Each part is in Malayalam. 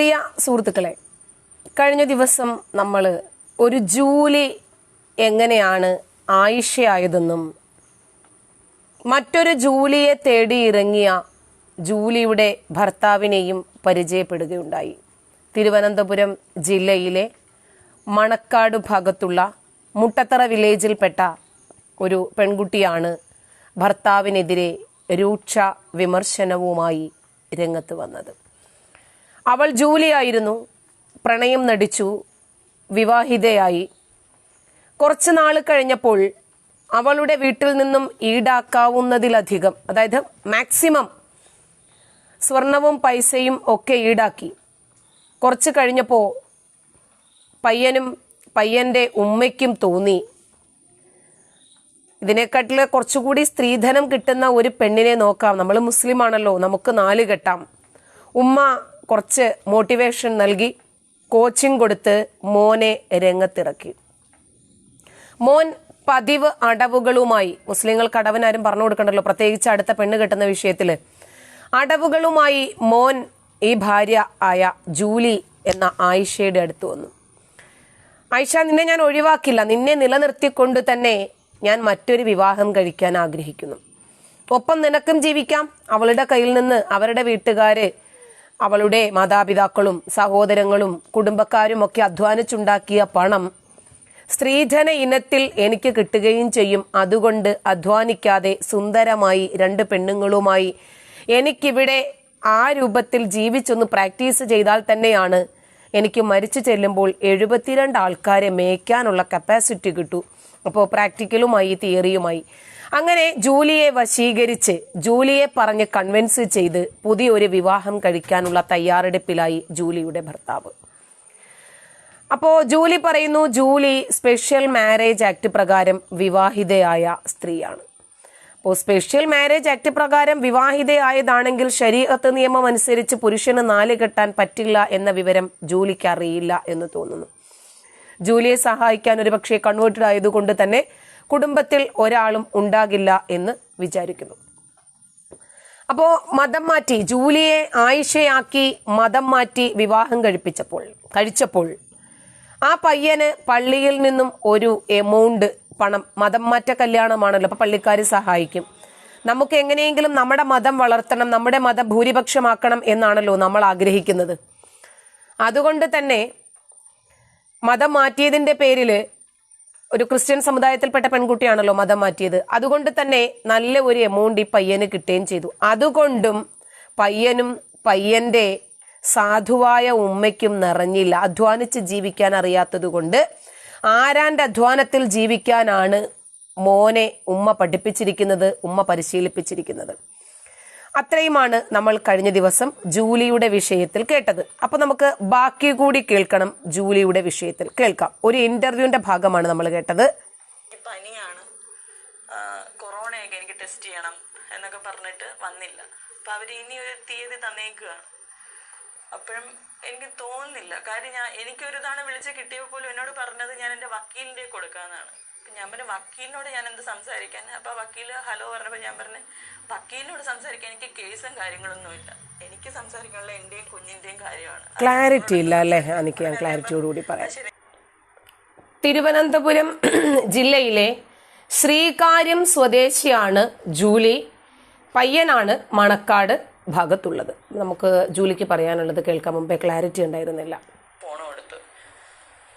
പ്രിയ സുഹൃത്തുക്കളെ കഴിഞ്ഞ ദിവസം നമ്മൾ ഒരു ജൂലി എങ്ങനെയാണ് ആയിഷയായതെന്നും മറ്റൊരു ജൂലിയെ തേടി ഇറങ്ങിയ ജൂലിയുടെ ഭർത്താവിനെയും പരിചയപ്പെടുകയുണ്ടായി. തിരുവനന്തപുരം ജില്ലയിലെ മണക്കാട് ഭാഗത്തുള്ള മുട്ടത്തറ വില്ലേജിൽപ്പെട്ട ഒരു പെൺകുട്ടിയാണ് ഭർത്താവിനെതിരെ രൂക്ഷ വിമർശനവുമായി രംഗത്ത് വന്നത്. അവൾ ജൂലിയായിരുന്നു. പ്രണയം നടിച്ചു. വിവാഹിതയായി. കുറച്ച് നാൾ കഴിഞ്ഞപ്പോൾ അവളുടെ വീട്ടിൽ നിന്നും ഈടാക്കാവുന്നതിലധികം അതായത് മാക്സിമം സ്വർണവും പൈസയും ഒക്കെ ഈടാക്കി. കുറച്ച് കഴിഞ്ഞപ്പോൾ പയ്യനും പയ്യന്റെ ഉമ്മയ്ക്കും തോന്നി. ഇതിനെക്കാട്ടിൽ കുറച്ചുകൂടി സ്ത്രീധനം കിട്ടുന്ന ഒരു പെണ്ണിനെ നോക്കാം. നമ്മൾ മുസ്ലിമാണല്ലോ നമുക്ക് നാല് കെട്ടാം. ഉമ്മ കുറച്ച് മോട്ടിവേഷൻ നൽകി കോച്ചിങ് കൊടുത്ത് മോനെ രംഗത്തിറക്കി. മോൻ പതിവ് അടവുകളുമായി മുസ്ലിങ്ങൾക്ക് അടവനാരും പറഞ്ഞു കൊടുക്കണ്ടല്ലോ പ്രത്യേകിച്ച് അടുത്ത പെണ്ണ് കെട്ടുന്ന വിഷയത്തിൽ അടവുകളുമായി മോൻ ഈ ഭാര്യ ആയ ജൂലി എന്ന ആയിഷയുടെ അടുത്ത് വന്നു. ആയിഷ നിന്നെ ഞാൻ ഒഴിവാക്കില്ല. നിന്നെ നിലനിർത്തിക്കൊണ്ട് തന്നെ ഞാൻ മറ്റൊരു വിവാഹം കഴിക്കാൻ ആഗ്രഹിക്കുന്നു. ഒപ്പം നിനക്കും ജീവിക്കാം. അവളുടെ കയ്യിൽ നിന്ന് അവരുടെ വീട്ടുകാര് അവളുടെ മാതാപിതാക്കളും സഹോദരങ്ങളും കുടുംബക്കാരും ഒക്കെ അധ്വാനിച്ചുണ്ടാക്കിയ പണം സ്ത്രീധന ഇനത്തിൽ എനിക്ക് കിട്ടുകയും ചെയ്യും. അതുകൊണ്ട് അധ്വാനിക്കാതെ സുന്ദരമായി രണ്ട് പെണ്ണുങ്ങളുമായി എനിക്കിവിടെ ആ രൂപത്തിൽ ജീവിച്ചൊന്ന് പ്രാക്ടീസ് ചെയ്താൽ തന്നെയാണ് എനിക്ക് മരിച്ചു ചെല്ലുമ്പോൾ എഴുപത്തിരണ്ട് ആൾക്കാരെ മേയ്ക്കാനുള്ള കപ്പാസിറ്റി കിട്ടൂ. അപ്പോൾ പ്രാക്ടിക്കലുമായി തിയറിയുമായി. അങ്ങനെ ജൂലിയെ വശീകരിച്ച് ജൂലിയെ പറഞ്ഞ് കൺവിൻസ് ചെയ്ത് പുതിയൊരു വിവാഹം കഴിക്കാനുള്ള തയ്യാറെടുപ്പിലായി ജൂലിയുടെ ഭർത്താവ്. അപ്പോ ജൂലി പറയുന്നു ജൂലി സ്പെഷ്യൽ മാരേജ് ആക്ട് പ്രകാരം വിവാഹിതയായ സ്ത്രീയാണ്. അപ്പോൾ സ്പെഷ്യൽ മാരേജ് ആക്ട് പ്രകാരം വിവാഹിതയായതാണെങ്കിൽ ശരീരത്ത് നിയമം അനുസരിച്ച് പുരുഷന് നാല് കെട്ടാൻ പറ്റില്ല എന്ന വിവരം ജൂലിക്ക് അറിയില്ല എന്ന് തോന്നുന്നു. ജൂലിയെ സഹായിക്കാൻ ഒരുപക്ഷെ കൺവേർട്ടഡ് ആയതുകൊണ്ട് തന്നെ കുടുംബത്തിൽ ഒരാളും ഉണ്ടാകില്ല എന്ന് വിചാരിക്കുന്നു. അപ്പോ മതം മാറ്റി ജൂലിയെ ആയിഷയാക്കി മതം മാറ്റി വിവാഹം കഴിപ്പിച്ചപ്പോൾ കഴിച്ചപ്പോൾ ആ പയ്യന് പള്ളിയിൽ നിന്നും ഒരു എമൗണ്ട് പണം മതം മാറ്റ കല്യാണമാണല്ലോ അപ്പൊ പള്ളിക്കാർ സഹായിക്കും. നമുക്ക് എങ്ങനെയെങ്കിലും നമ്മുടെ മതം വളർത്തണം നമ്മുടെ മതം ഭൂരിപക്ഷമാക്കണം എന്നാണല്ലോ നമ്മൾ ആഗ്രഹിക്കുന്നത്. അതുകൊണ്ട് തന്നെ മതം മാറ്റിയതിന്റെ പേരിൽ ഒരു ക്രിസ്ത്യൻ സമുദായത്തിൽപ്പെട്ട പെൺകുട്ടിയാണല്ലോ മതം മാറ്റിയത്. അതുകൊണ്ട് തന്നെ നല്ല ഒരു എമൗണ്ട് ഈ പയ്യന് കിട്ടുകയും ചെയ്തു. അതുകൊണ്ടും പയ്യനും പയ്യന്റെ സാധുവായ ഉമ്മയ്ക്കും നിറഞ്ഞില്ല. അധ്വാനിച്ച് ജീവിക്കാൻ അറിയാത്തത് കൊണ്ട് ആരാന്റെ അധ്വാനത്തിൽ ജീവിക്കാനാണ് മോനെ ഉമ്മ പഠിപ്പിച്ചിരിക്കുന്നത് ഉമ്മ പരിശീലിപ്പിച്ചിരിക്കുന്നത്. അത്രയുമാണ് നമ്മൾ കഴിഞ്ഞ ദിവസം ജൂലിയുടെ വിഷയത്തിൽ കേട്ടത്. അപ്പൊ നമുക്ക് ബാക്കി കൂടി കേൾക്കണം ജൂലിയുടെ വിഷയത്തിൽ. കേൾക്കാം. ഒരു ഇന്റർവ്യൂവിന്റെ ഭാഗമാണ് നമ്മൾ കേട്ടത്. പനിയാണ്. കൊറോണയൊക്കെ എനിക്ക് ടെസ്റ്റ് ചെയ്യണം എന്നൊക്കെ പറഞ്ഞിട്ട് വന്നില്ല. അപ്പൊ അവർ ഇനി ഒരു തീയതി തന്നേക്കുകയാണ് അപ്പോഴും എനിക്ക് തോന്നുന്നില്ല. കാര്യം ഞാൻ എനിക്കൊരു തവണ വിളിച്ച് കിട്ടിയപ്പോൾ പോലും എന്നോട് പറഞ്ഞത് ഞാൻ എന്റെ വക്കീലിന്റെ കൊടുക്കാന്നാണ് ഞാൻ പറഞ്ഞു വക്കീലിനോട് ഞാൻ എന്ത് സംസാരിക്കാൻ? അപ്പൊ വക്കീൽ ഹലോ പറഞ്ഞപ്പോൾ ഞാൻ പറഞ്ഞു വക്കീലിനോട് സംസാരിക്കാൻ എനിക്ക് കേസും കാര്യങ്ങളൊന്നുമില്ല എനിക്ക് സംസാരിക്കാനുള്ള എന്റെയും കുഞ്ഞിന്റെയും കാര്യമാണ്. ക്ലാരിറ്റി ഇല്ല അല്ലേ? എനിക്ക് ഞാൻ ക്ലാരിറ്റിയോടുകൂടി പറയാം. തിരുവനന്തപുരം ജില്ലയിലെ ശ്രീകാര്യം സ്വദേശിയാണ് ജൂലി. പയ്യനാണ് മണക്കാട് ഭാഗത്തുള്ളത്. നമുക്ക് ജൂലിക്ക് പറയാനുള്ളത് കേൾക്കാൻ മുമ്പേ ക്ലാരിറ്റി ഉണ്ടായിരുന്നില്ല ഫോൺ കൊടുത്തു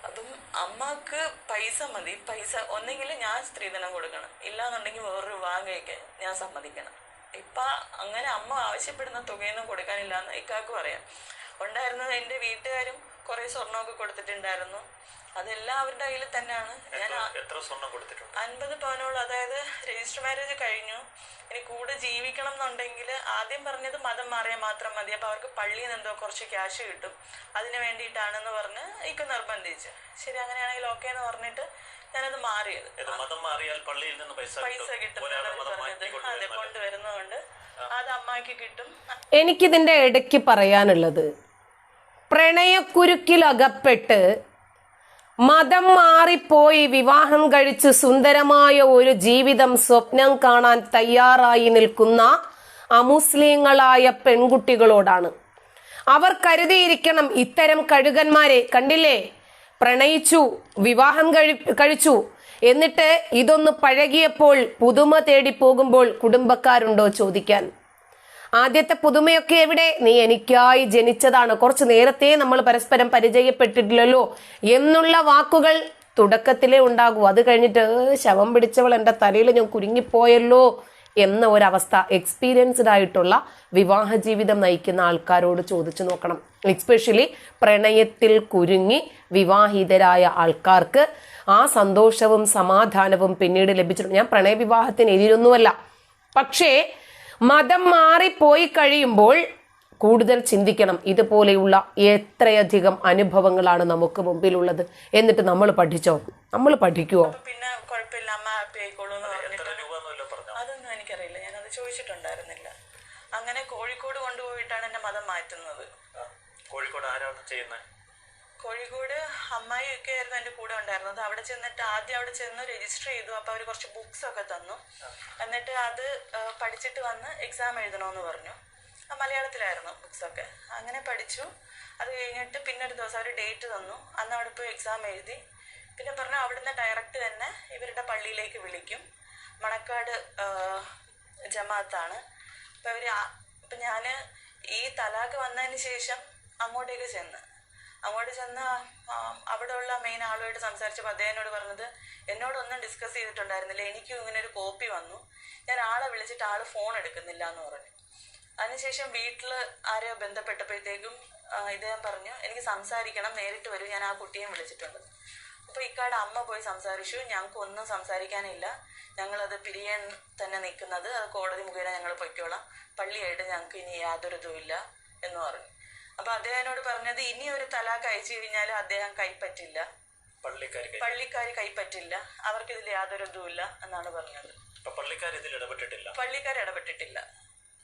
അപ്പം അമ്മയ്ക്ക് പൈസ മതി. പൈസ ഒന്നെങ്കിൽ ഞാൻ സ്ത്രീധനം കൊടുക്കണം. ഇല്ലാന്നുണ്ടെങ്കിൽ വേറൊരു വാങ്ങയൊക്കെ ഞാൻ സമ്മതിക്കണം. ഇപ്പൊ അങ്ങനെ അമ്മ ആവശ്യപ്പെടുന്ന തുകയൊന്നും കൊടുക്കാനില്ല എന്ന് ഇക്കാക്ക് പറയാം. ഉണ്ടായിരുന്നത് എന്റെ വീട്ടുകാരും കുറെ സ്വർണമൊക്കെ കൊടുത്തിട്ടുണ്ടായിരുന്നു. അതെല്ലാം അവരുടെ കയ്യിൽ തന്നെയാണ്. ഞാൻ എത്ര സ്വർണം കൊടുത്തിട്ടുണ്ട്? അൻപത് പവനോളം അതായത് രജിസ്റ്റർ മാരേജ് കഴിഞ്ഞു. ഇനി കൂടെ ജീവിക്കണം എന്നുണ്ടെങ്കിൽ ആദ്യം പറഞ്ഞത് മതം മാറിയാൽ മാത്രം മതി. അപ്പൊ അവർക്ക് പള്ളിയിൽ നിന്ന് എന്തോ കുറച്ച് ക്യാഷ് കിട്ടും. അതിന് വേണ്ടിയിട്ടാണെന്ന് പറഞ്ഞ് ഇക്ക് നിർബന്ധിച്ചു. ശരി അങ്ങനെയാണെങ്കിൽ ഓക്കെ എന്ന് പറഞ്ഞിട്ട് ഞാനത് മാറിയത്. മതം മാറിയാൽ പള്ളിയിൽ നിന്ന് പൈസ പൈസ കിട്ടും ഒരാളുടെ മതം മാറ്റി അതെ കൊണ്ടുവരുന്നതുകൊണ്ട് അത് അമ്മയ്ക്ക് കിട്ടും. എനിക്കിതിന്റെ ഇടയ്ക്ക് പറയാനുള്ളത് പ്രണയക്കുരുക്കിലകപ്പെട്ട് മതം മാറിപ്പോയി വിവാഹം കഴിച്ച് സുന്ദരമായ ഒരു ജീവിതം സ്വപ്നം കാണാൻ തയ്യാറായി നിൽക്കുന്ന അമുസ്ലിങ്ങളായ പെൺകുട്ടികളോടാണ്. അവർ കരുതിയിരിക്കണം ഇത്തരം കഴുകന്മാരെ കണ്ടില്ലേ? പ്രണയിച്ചു വിവാഹം കഴി കഴിച്ചു. എന്നിട്ട് ഇതൊന്ന് പഴകിയപ്പോൾ പുതുമ തേടി പോകുമ്പോൾ കുടുംബക്കാരുണ്ടോ ചോദിക്കാൻ. ആദ്യത്തെ പുതുമയൊക്കെ എവിടെ? നീ എനിക്കായി ജനിച്ചതാണ്. കുറച്ച് നേരത്തെ നമ്മൾ പരസ്പരം പരിചയപ്പെട്ടിട്ടില്ലല്ലോ എന്നുള്ള വാക്കുകൾ തുടക്കത്തിലേ ഉണ്ടാകൂ. അത് കഴിഞ്ഞിട്ട് ശവം പിടിച്ചവൾ എന്റെ തലയിൽ ഞാൻ കുരുങ്ങിപ്പോയല്ലോ എന്ന ഒരവസ്ഥ എക്സ്പീരിയൻസ്ഡ് ആയിട്ടുള്ള വിവാഹ ജീവിതം നയിക്കുന്ന ആൾക്കാരോട് ചോദിച്ചു നോക്കണം. എക്സ്പെഷ്യലി പ്രണയത്തിൽ കുരുങ്ങി വിവാഹിതരായ ആൾക്കാർക്ക് ആ സന്തോഷവും സമാധാനവും പിന്നീട് ലഭിച്ചിട്ടുണ്ട്. ഞാൻ പ്രണയവിവാഹത്തിന് എതിരൊന്നുമല്ല. പക്ഷേ മതം മാറിപ്പോയി കഴിയുമ്പോൾ കൂടുതൽ ചിന്തിക്കണം. ഇതുപോലെയുള്ള എത്രയധികം അനുഭവങ്ങളാണ് നമുക്ക് മുമ്പിലുള്ളത്. എന്നിട്ട് നമ്മൾ പഠിച്ചോ? നമ്മൾ പഠിക്കുവോ? പിന്നെ കുഴപ്പമില്ല. അമ്മ ഹാപ്പി ആയിക്കോളൂ എന്ന് പറഞ്ഞിട്ട്. എത്ര രൂപ എന്നല്ലോ പറഞ്ഞു? അതൊന്നും എനിക്കറിയില്ല. ഞാനത് ചോദിച്ചിട്ടുണ്ടായിരുന്നില്ല. അങ്ങനെ കോഴിക്കോട് കൊണ്ടുപോയിട്ടാണ് എന്നെ മതം മാറ്റുന്നത്. കോഴിക്കോട് ആരാണ് ചെയ്യുന്നത് കോഴിക്കോട് അമ്മായി ഒക്കെ ആയിരുന്നു എന്റെ കൂടെ ഉണ്ടായിരുന്നത്. അവിടെ ചെന്നിട്ട് ആദ്യം അവിടെ ചെന്ന് രജിസ്റ്റർ ചെയ്തു. അപ്പോൾ അവർ കുറച്ച് ബുക്സ് ഒക്കെ തന്നു. എന്നിട്ട് അത് പഠിച്ചിട്ട് വന്ന് എക്സാം എഴുതണമെന്ന് പറഞ്ഞു. മലയാളത്തിലായിരുന്നു ബുക്സ് ഒക്കെ. അങ്ങനെ പഠിച്ചു. അത് കഴിഞ്ഞിട്ട് പിന്നെ ഒരു ദിവസം അവർ ഡേറ്റ് തന്നു. അന്ന് അവിടെ പോയി എക്സാം എഴുതി. പിന്നെ പറഞ്ഞു അവിടുന്ന് ഡയറക്റ്റ് തന്നെ ഇവരുടെ പള്ളിയിലേക്ക് വിളിക്കും. മണക്കാട് ജമാഅത്താണ്. അപ്പം അവർ അപ്പം ഞാൻ ഈ തലാഖ് വന്നതിന് ശേഷം അങ്ങോട്ടേക്ക് ചെന്ന്. അങ്ങോട്ട് ചെന്ന് അവിടെ അവിടെയുള്ള മെയിൻ ആളുമായിട്ട് സംസാരിച്ചപ്പോൾ അദ്ദേഹം എന്നോട് പറഞ്ഞത് എന്നോടൊന്നും ഡിസ്കസ് ചെയ്തിട്ടുണ്ടായിരുന്നില്ല എനിക്കും ഇങ്ങനെ ഒരു കോപ്പി വന്നു. ഞാൻ ആളെ വിളിച്ചിട്ട് ആൾ ഫോൺ എടുക്കുന്നില്ല എന്ന് പറഞ്ഞു. അതിനുശേഷം വീട്ടിൽ ആരെയോ ബന്ധപ്പെട്ടപ്പോഴത്തേക്കും ഇദ്ദേഹം പറഞ്ഞു എനിക്ക് സംസാരിക്കണം നേരിട്ട് വരും ഞാൻ ആ കുട്ടിയെ വിളിച്ചിട്ടുണ്ട്. അപ്പോൾ ഇക്കാട് അമ്മ പോയി സംസാരിച്ചു ഞങ്ങൾക്ക് ഒന്നും സംസാരിക്കാനില്ല ഞങ്ങളത് പിരിയാൻ തന്നെ നിൽക്കുന്നത് അത് കോടതി മുഖേന ഞങ്ങൾ പൊയ്ക്കോളാം പള്ളിയായിട്ട് ഞങ്ങൾക്ക് ഇനി യാതൊരു ഇതുമില്ല എന്ന് പറഞ്ഞു. അപ്പൊ അദ്ദേഹം എന്നോട് പറഞ്ഞത് ഇനി ഒരു തലാഖ് അയച്ചു കഴിഞ്ഞാൽ അദ്ദേഹം കൈപ്പറ്റില്ല പള്ളിക്കാർ കൈപ്പറ്റില്ല അവർക്ക് ഇതിൽ യാതൊരു ഇതുമില്ല എന്നാണ് പറഞ്ഞത്. പള്ളിക്കാർ ഇതിൽ ഇടപെട്ടിട്ടില്ല? പള്ളിക്കാർ ഇടപെട്ടിട്ടില്ല.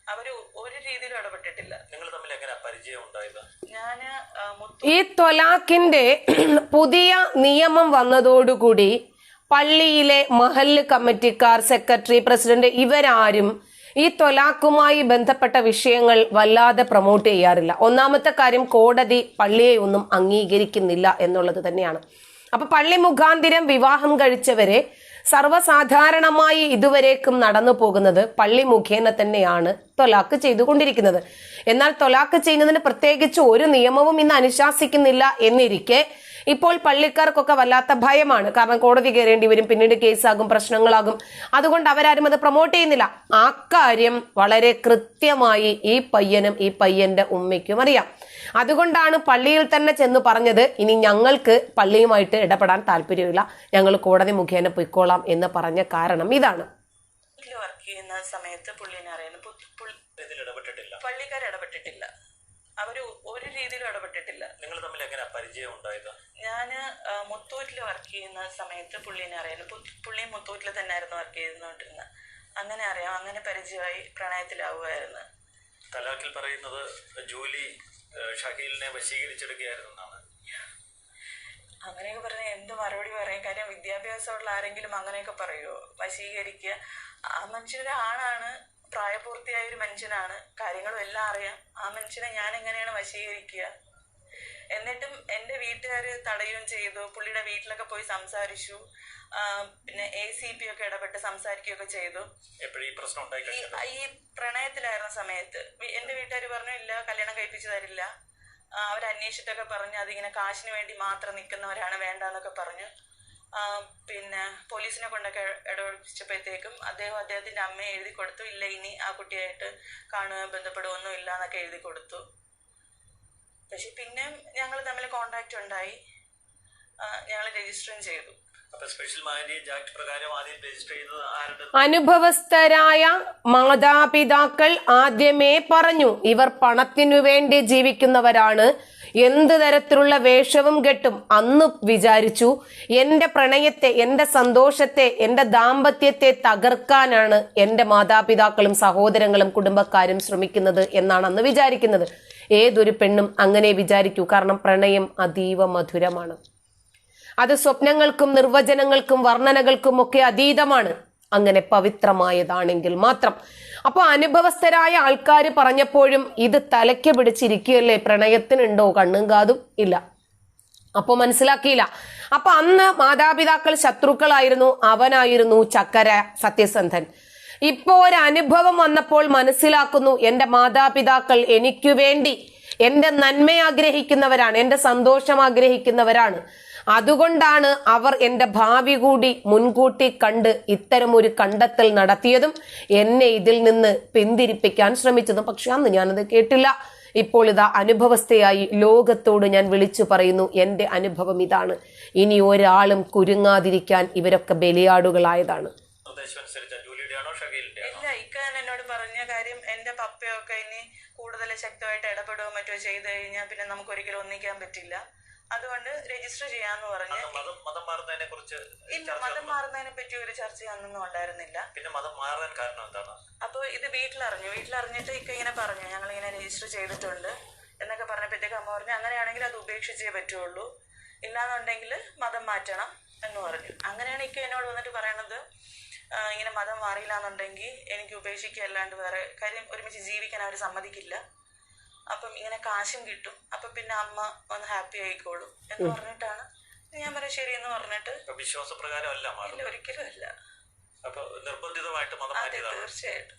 അവർ ഒരു രീതിയിലും ഇടപെട്ടിട്ടില്ല. നിങ്ങൾ തമ്മിൽ എങ്ങനെ പരിചയം ഉണ്ടായത്? ഞാൻ ഈ ത്വലാഖിന്റെ പുതിയ നിയമം വന്നതോടുകൂടി പള്ളിയിലെ മഹല്ല് കമ്മിറ്റിക്കാർ സെക്രട്ടറി പ്രസിഡന്റ് ഇവരാരും ഈ ത്വലാഖുമായി ബന്ധപ്പെട്ട വിഷയങ്ങൾ വല്ലാതെ പ്രൊമോട്ട് ചെയ്യാറില്ല. ഒന്നാമത്തെ കാര്യം കോടതി പള്ളിയെ ഒന്നും അംഗീകരിക്കുന്നില്ല എന്നുള്ളത് തന്നെയാണ്. അപ്പൊ പള്ളി മുഖാന്തിരം വിവാഹം കഴിച്ചവരെ സർവസാധാരണമായി ഇതുവരേക്കും നടന്നു പോകുന്നത് പള്ളി മുഖേന തന്നെയാണ് തൊലാക്ക് ചെയ്തുകൊണ്ടിരിക്കുന്നത്. എന്നാൽ തൊലാക്ക് ചെയ്യുന്നതിന് പ്രത്യേകിച്ച് ഒരു നിയമവും ഇന്ന് അനുശാസിക്കുന്നില്ല എന്നിരിക്കെ ഇപ്പോൾ പള്ളിക്കാർക്കൊക്കെ വല്ലാത്ത ഭയമാണ്. കാരണം കോടതി കയറേണ്ടി വരും പിന്നീട് കേസാകും പ്രശ്നങ്ങളാകും. അതുകൊണ്ട് അവരാരും അത് പ്രൊമോട്ട് ചെയ്യുന്നില്ല. ആ കാര്യം വളരെ കൃത്യമായി ഈ പയ്യനും ഈ പയ്യന്റെ ഉമ്മയ്ക്കും അറിയാം. അതുകൊണ്ടാണ് പള്ളിയിൽ തന്നെ ചെന്ന് പറഞ്ഞത് ഇനി ഞങ്ങൾക്ക് പള്ളിയുമായിട്ട് ഇടപെടാൻ താല്പര്യമില്ല. ഞങ്ങൾ കോടതി മുഖേന പൊയ്ക്കോളാം എന്ന് പറഞ്ഞ കാരണം ഇതാണ്. വർക്ക് ചെയ്യുന്ന സമയത്ത് പുള്ളിനെ ഇടപെട്ടിട്ടില്ല. പള്ളിക്കാർ ഇടപെട്ടിട്ടില്ല. അവർ ഒരു രീതിയിലും ഇടപെട്ടിട്ടില്ല. നിങ്ങൾ തമ്മിൽ എങ്ങനെ പരിചയം ഉണ്ടായത്? ഞാൻ മുത്തൂറ്റിൽ വർക്ക് ചെയ്യുന്ന സമയത്ത് പുള്ളിനെ അറിയാം പുള്ളി മുത്തൂറ്റിൽ തന്നെയായിരുന്നു വർക്ക് ചെയ്തുകൊണ്ടിരുന്നത് അങ്ങനെ അറിയാം. അങ്ങനെ പരിചയമായി പ്രണയത്തിലാവുമായിരുന്നു തലാഖിൽ പറയുന്നത് ജൂലി ഷഹീലിനെ വശീകരിച്ചെടുക്കുകയായിരുന്നു എന്നാണ്. അങ്ങനെയൊക്കെ പറഞ്ഞാൽ എന്ത് മറുപടി പറയും കാര്യം വിദ്യാഭ്യാസമുള്ള ആരെങ്കിലും അങ്ങനെയൊക്കെ പറയുമോ വശീകരിക്കുക. ആ മനുഷ്യന്റെ ആണാണ് പ്രായപൂർത്തിയായ ഒരു മനുഷ്യനാണ്. കാര്യങ്ങളും എല്ലാം അറിയാം. ആ മനുഷ്യനെ ഞാൻ എങ്ങനെയാണ് വശീകരിക്കുക? എന്നിട്ടും എന്റെ വീട്ടുകാർ തടയുകയും ചെയ്തു. പുള്ളിയുടെ വീട്ടിലൊക്കെ പോയി സംസാരിച്ചു. പിന്നെ എ സി പി ഒക്കെ ഇടപെട്ട് സംസാരിക്കുകയൊക്കെ ചെയ്തു. ഈ പ്രശ്നം ഈ പ്രണയത്തിലായിരുന്ന സമയത്ത് എന്റെ എന്റെ വീട്ടുകാർ പറഞ്ഞു ഇല്ല കല്യാണം കഴിപ്പിച്ചു തരില്ല. അവർ അവരന്വേഷിച്ചിട്ടൊക്കെ പറഞ്ഞു അതിങ്ങനെ കാശിന് വേണ്ടി മാത്രം നിൽക്കുന്നവരാണ് വേണ്ടെന്നൊക്കെ പറഞ്ഞു. പിന്നെ പോലീസിനെ കൊണ്ടൊക്കെ ഇടപെടിച്ചപ്പോഴത്തേക്കും അദ്ദേഹം അദ്ദേഹത്തിന്റെ അമ്മയെ എഴുതി കൊടുത്തു. ഇല്ല ഇനി ആ കുട്ടിയായിട്ട് കാണുക ബന്ധപ്പെടുക ഒന്നും ഇല്ല എന്നൊക്കെ എഴുതി കൊടുത്തു. പക്ഷെ പിന്നെ ഞങ്ങൾ തമ്മിൽ കോണ്ടാക്ട് ഉണ്ടായി. ഞങ്ങൾ രജിസ്റ്ററും ചെയ്തു. അനുഭവസ്ഥരായ മാതാപിതാക്കൾ ആദ്യമേ പറഞ്ഞു ഇവർ പണത്തിനു വേണ്ടി ജീവിക്കുന്നവരാണ്. എന്ത് തരത്തിലുള്ള വേഷവും കെട്ടും? അന്ന് വിചാരിച്ചു എന്റെ പ്രണയത്തെ എന്റെ സന്തോഷത്തെ എന്റെ ദാമ്പത്യത്തെ തകർക്കാനാണ് എന്റെ മാതാപിതാക്കളും സഹോദരങ്ങളും കുടുംബക്കാരും ശ്രമിക്കുന്നത് എന്നാണ് അന്ന് വിചാരിക്കുന്നത്. ഏതൊരു പെണ്ണും അങ്ങനെ വിചാരിക്കൂ. കാരണം പ്രണയം അതീവ മധുരമാണ്. അത് സ്വപ്നങ്ങൾക്കും നിർവചനങ്ങൾക്കും വർണനകൾക്കും ഒക്കെ അതീതമാണ്. അങ്ങനെ പവിത്രമായതാണെങ്കിൽ മാത്രം. അപ്പോൾ അനുഭവസ്ഥരായ ആൾക്കാർ പറഞ്ഞപ്പോഴും ഇത് തലയ്ക്ക് പിടിച്ചിരിക്കുകയല്ലേ? പ്രണയത്തിനുണ്ടോ? കണ്ണും കാതും ഇല്ല. അപ്പോൾ മനസ്സിലാക്കിയില്ല. അപ്പൊ അന്ന് മാതാപിതാക്കൾ ശത്രുക്കളായിരുന്നു. അവനായിരുന്നു ചക്കര സത്യസന്ധൻ. ഇപ്പോ ഒരു അനുഭവം വന്നപ്പോൾ മനസ്സിലാക്കുന്നു എന്റെ മാതാപിതാക്കൾ എനിക്കു വേണ്ടി എന്റെ നന്മ ആഗ്രഹിക്കുന്നവരാണ് എന്റെ സന്തോഷം ആഗ്രഹിക്കുന്നവരാണ്. അതുകൊണ്ടാണ് അവർ എന്റെ ഭാവി കൂടി മുൻകൂട്ടി കണ്ട് ഇത്തരം ഒരു കണ്ടെത്തൽ നടത്തിയതും എന്നെ ഇതിൽ നിന്ന് പിന്തിരിപ്പിക്കാൻ ശ്രമിച്ചതും. പക്ഷെ അന്ന് ഞാനത് കേട്ടില്ല. ഇപ്പോൾ ഇതാ അനുഭവസ്ഥയായി ലോകത്തോട് ഞാൻ വിളിച്ചു പറയുന്നു എന്റെ അനുഭവം ഇതാണ്. ഇനി ഒരാളും കുരുങ്ങാതിരിക്കാൻ ഇവരൊക്കെ ബലിയാടുകളായതാണ്. എന്നോട് പറഞ്ഞ കാര്യം എന്റെ പപ്പയൊക്കെ ഇനി കൂടുതൽ ശക്തമായിട്ട് ഇടപെടുകയോ മറ്റോ ചെയ്തു കഴിഞ്ഞാൽ പിന്നെ നമുക്ക് ഒരിക്കലും ഒന്നിക്കാൻ പറ്റില്ല. അതുകൊണ്ട് രജിസ്റ്റർ ചെയ്യാന്ന് പറഞ്ഞ്. മതം മാറുന്നതിനെ കുറിച്ച് ഇല്ല മതം മാറുന്നതിനെ പറ്റി ഒരു ചർച്ച അന്നൊന്നും ഉണ്ടായിരുന്നില്ല. പിന്നെ മതം മാറാൻ കാരണം എന്താണ്? അപ്പോൾ ഇത് വീട്ടിലറിഞ്ഞു. വീട്ടിലറിഞ്ഞിട്ട് ഇക്ക ഇങ്ങനെ പറഞ്ഞു. ഞങ്ങൾ ഇങ്ങനെ രജിസ്റ്റർ ചെയ്തിട്ടുണ്ട് എന്നൊക്കെ പറഞ്ഞപ്പോഴത്തേക്ക് അമ്മ പറഞ്ഞു അങ്ങനെയാണെങ്കിൽ അത് ഉപേക്ഷിച്ചേ പറ്റുള്ളൂ. ഇല്ലാന്നുണ്ടെങ്കിൽ മതം മാറ്റണം എന്ന് പറഞ്ഞു. അങ്ങനെയാണ് ഇക്ക എന്നോട് വന്നിട്ട് പറയണത്. ഇങ്ങനെ മതം മാറിയില്ല എന്നുണ്ടെങ്കിൽ എനിക്ക് ഉപേക്ഷിക്കുക അല്ലാണ്ട് വേറെ കാര്യം ഒരുമിച്ച് ജീവിക്കാൻ അവർ സമ്മതിക്കില്ല. അപ്പം ഇങ്ങനെ കാശും കിട്ടും. അപ്പൊ പിന്നെ അമ്മ ഒന്ന് ഹാപ്പി ആയിക്കോളും എന്ന് പറഞ്ഞിട്ടാണ് ഞാൻ പറയാം ശരി എന്ന് പറഞ്ഞിട്ട് വിശ്വാസപ്രകാരം അല്ല ഇല്ല ഒരിക്കലും അല്ല. അപ്പൊ നിർബന്ധിതമായിട്ട് അതെ തീർച്ചയായിട്ടും.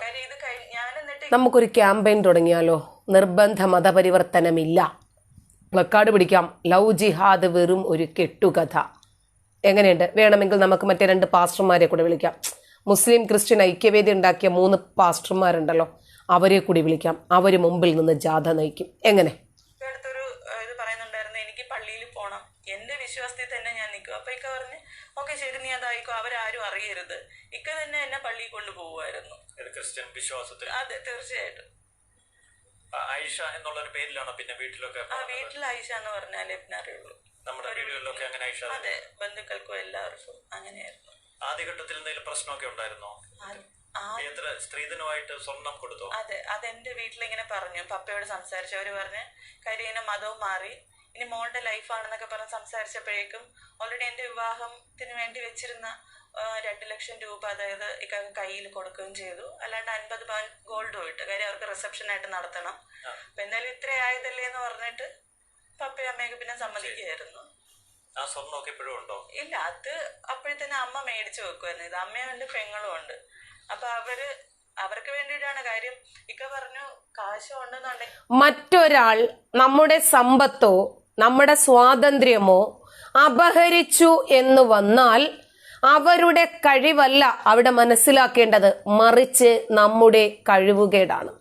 കാര്യം ഇത് കഴിഞ്ഞ് ഞാൻ എന്നിട്ട് നമുക്കൊരു ക്യാമ്പയിൻ തുടങ്ങിയാലോ? നിർബന്ധ മതപരിവർത്തനമില്ല. പ്ലക്കാർഡ് പിടിക്കാം. ലവ് ജിഹാദ് വെറും ഒരു കെട്ടുകഥ. എങ്ങനെയുണ്ട്? വേണമെങ്കിൽ നമുക്ക് മറ്റേ രണ്ട് പാസ്റ്റർമാരെ കൂടെ വിളിക്കാം. മുസ്ലിം ക്രിസ്ത്യൻ ഐക്യവേദി ഉണ്ടാക്കിയ മൂന്ന് പാസ്റ്റർമാരുണ്ടല്ലോ അവരെ കൂടി വിളിക്കാം. അവർ മുമ്പിൽ നിന്ന് ജാഥ നയിക്കും. എങ്ങനെ? അടുത്തൊരു ഇത് പറയുന്നുണ്ടായിരുന്നു എനിക്ക് പള്ളിയിൽ പോണം. എന്റെ വിശ്വാസത്തിൽ തന്നെ ഞാൻ നിൽക്കും. അപ്പൊ ഇക്ക പറഞ്ഞ് ഓക്കെ ശരി നീ അതായിക്കോ. അവരാരും അറിയരുത്. ഇക്ക തന്നെ എന്നെ പള്ളിയിൽ കൊണ്ടുപോകുമായിരുന്നു. ക്രിസ്ത്യൻ വിശ്വാസത്തിൽ. അതെ തീർച്ചയായിട്ടും. ഐഷ ആയിഷ എന്നുള്ള ഒരു പേരിലാണ് പിന്നെ വീട്ടിലൊക്കെ ആ വീട്ടിൽ ആയിഷ എന്ന് പറഞ്ഞാലേ പിന്നെ അറിയുള്ളൂ നമ്മുടെ വീടുകളിലൊക്കെ അങ്ങനെ ആയിഷ അതെ ബന്ധുക്കൾക്കും എല്ലാവർക്കും അങ്ങനെയായിരുന്നു. ആദ്യഘട്ടത്തിൽ എന്തെങ്കിലും പ്രശ്നമൊക്കെ ഉണ്ടായിരുന്നോ? എത്ര സ്ത്രീധനമായിട്ട് സ്വർണം കൊടുത്തോ? അതെ അതെന്റെ വീട്ടിലിങ്ങനെ പറഞ്ഞു. പപ്പയോട് സംസാരിച്ചു. അവർ പറഞ്ഞ് കാര്യം ഇങ്ങനെ മതവും മാറി. ഇനി മോളുടെ ലൈഫാണെന്നൊക്കെ പറഞ്ഞ് സംസാരിച്ചപ്പോഴേക്കും ഓൾറെഡി എന്റെ വിവാഹത്തിന് വേണ്ടി വെച്ചിരുന്ന രണ്ട് ലക്ഷം രൂപ അതായത് ഇക്കാക്ക് കയ്യിൽ കൊടുക്കുകയും ചെയ്തു. അല്ലാണ്ട് അൻപത് പവൻ ഗോൾഡ് ഇട്ട്. കാര്യം അവർക്ക് റിസപ്ഷൻ ആയിട്ട് നടത്തണം. അപ്പൊ എന്തായാലും ഇത്ര ആയതല്ലേ എന്ന് പറഞ്ഞിട്ട് പപ്പയും അമ്മയൊക്കെ പിന്നെ സമ്മതിക്കുകയായിരുന്നു. ആ സ്വർണമൊക്കെ ഇപ്പോഴും ഉണ്ടോ? ഇല്ല അത് അപ്പോഴത്തന്നെ അമ്മ മേടിച്ചു വെക്കുമായിരുന്നു ഇത് അമ്മയുണ്ട് പെങ്ങളും ഉണ്ട്. അപ്പൊ അവർ അവർക്ക് വേണ്ടിയിട്ടാണ് കാര്യം ഇക്ക പറഞ്ഞു കാശ് ഉണ്ടെന്നുണ്ടെങ്കിൽ മറ്റൊരാൾ നമ്മുടെ സമ്പത്തോ നമ്മുടെ സ്വാതന്ത്ര്യമോ അപഹരിച്ചു എന്ന് വന്നാൽ അവരുടെ കഴിവല്ല അവിടെ മനസ്സിലാക്കേണ്ടത്. മറിച്ച് നമ്മുടെ കഴിവുകേടാണ്.